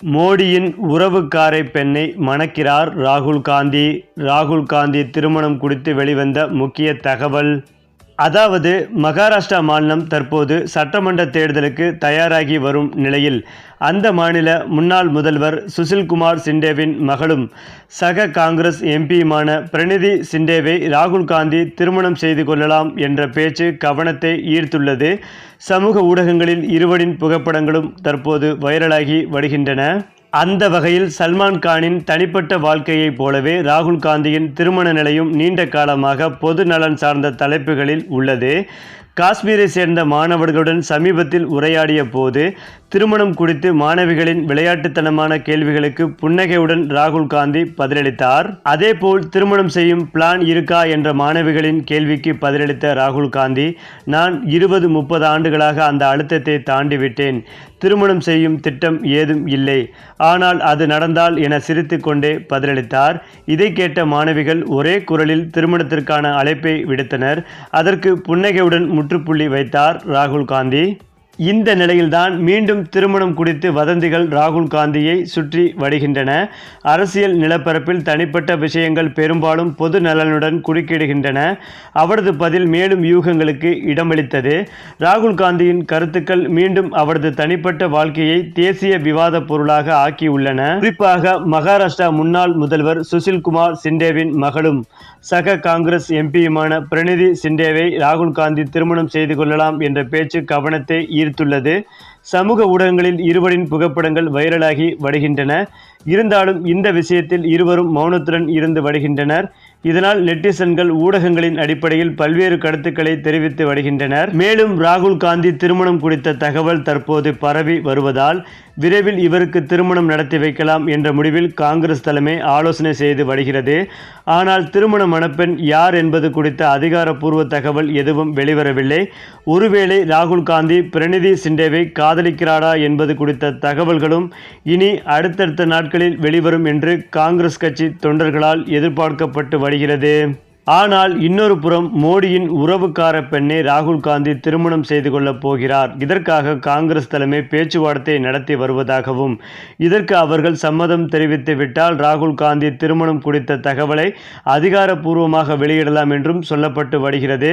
மோடியின் உறவுக்காரை பெண்ணை மணக்கிறார் ராகுல் காந்தி. ராகுல் காந்தி திருமணம் குறித்து வெளிவந்த முக்கிய தகவல் அதாவது மகாராஷ்டிரா மாநிலம் தற்போது சட்டமன்ற தேர்தலுக்கு தயாராகி வரும் நிலையில். அந்த மாநில முன்னாள் முதல்வர் சுசில்குமார் சிண்டேவின் மகளும் சக காங்கிரஸ் எம்பியுமான பிரணிதி சிண்டேவை ராகுல் காந்தி திருமணம் செய்து கொள்ளலாம் என்ற பேச்சு கவனத்தை ஈர்த்துள்ளது. சமூக ஊடகங்களில் இருவரின் புகைப்படங்களும் தற்போது வைரலாகி வருகின்றன. அந்த வகையில் சல்மான் கானின் தனிப்பட்ட வாழ்க்கையைப் போலவே ராகுல் காந்தியின் திருமண நிலையும் நீண்ட காலமாக பொது நலன் சார்ந்த தலைப்புகளில் உள்ளது. காஷ்மீரை சேர்ந்த மாணவர்களுடன் சமீபத்தில் உரையாடிய போது திருமணம் குறித்து மாணவிகளின் விளையாட்டுத்தனமான கேள்விகளுக்கு புன்னகையுடன் ராகுல் காந்தி பதிலளித்தார். அதேபோல் திருமணம் செய்யும் பிளான் இருக்கா என்ற மாணவிகளின் கேள்விக்கு பதிலளித்த ராகுல் காந்தி நான் இருபது முப்பது ஆண்டுகளாக அந்த அழுத்தத்தை தாண்டிவிட்டேன். திருமணம் செய்யும் திட்டம் ஏதும் இல்லை. ஆனால் அது நடந்தால் என சிரித்து கொண்டே பதிலளித்தார். இதை கேட்ட மாணவிகள் ஒரே குரலில் திருமணத்திற்கான அழைப்பை விடுத்தனர். அதற்கு புன்னகையுடன் முற்றுப்புள்ளி வைத்தார் ராகுல் காந்தி. இந்த நிலையில்தான் மீண்டும் திருமணம் குறித்து வதந்திகள் ராகுல் காந்தியை சுற்றி வருகின்றன அரசியல் நிலப்பரப்பில் தனிப்பட்ட விஷயங்கள் பெரும்பாலும் பொது நலனுடன் குறுக்கிடுகின்றன. அவரது பதில் மேலும் யூகங்களுக்கு இடமளித்தது. ராகுல் காந்தியின் கருத்துக்கள் மீண்டும் அவரது தனிப்பட்ட வாழ்க்கையை தேசிய விவாத பொருளாக ஆக்கியுள்ளன. குறிப்பாக மகாராஷ்டிரா முன்னாள் முதல்வர் சுசில்குமார் சிண்டேவின் மகளும் சக காங்கிரஸ் எம்பியுமான பிரணிதி சிண்டேவை ராகுல் காந்தி திருமணம் செய்து கொள்ளலாம் என்ற பேச்சு கவனத்தை ஈர்த்துள்ளது சமூக ஊடகங்களில் இருவரின் புகைப்படங்கள் வைரலாகி வருகின்றன இருந்தாலும் இந்த விஷயத்தில் இருவரும் மௌனத்துடன் இருந்து வருகின்றனர் இதனால் நெட்டிசன்கள் ஊடகங்களின் அடிப்படையில் பல்வேறு கருத்துக்களை தெரிவித்து வருகின்றனர் மேலும் ராகுல் காந்தி திருமணம் குறித்த தகவல் தற்போது பரவி வருவதால் விரைவில் இவருக்கு திருமணம் நடத்தி வைக்கலாம் என்ற முடிவில் காங்கிரஸ் தலைமை ஆலோசனை செய்து வருகிறது. ஆனால் திருமண மணப்பெண் யார் என்பது குறித்த அதிகாரப்பூர்வ தகவல் எதுவும் வெளிவரவில்லை. ஒருவேளை ராகுல் காந்தி பிரணிதி சிண்டேவை காதலிக்கிறாரா என்பது குறித்த தகவல்களும் இனி அடுத்தடுத்த நாட்களில் வெளிவரும் என்று காங்கிரஸ் கட்சி தொண்டர்களால் எதிர்பார்க்கப்பட்டு வருகிறது. ஆனால் இன்னொரு புறம் மோடியின் உறவுக்கார பெண்ணை ராகுல் காந்தி திருமணம் செய்து கொள்ளப் போகிறார். இதற்காக காங்கிரஸ் தலைமை பேச்சுவார்த்தை நடத்தி வருவதாகவும் இதற்கு அவர்கள் சம்மதம் தெரிவித்து விட்டால் ராகுல் காந்தி திருமணம் குறித்த தகவலை அதிகாரப்பூர்வமாக வெளியிடலாம் என்றும் சொல்லப்பட்டு வருகிறது.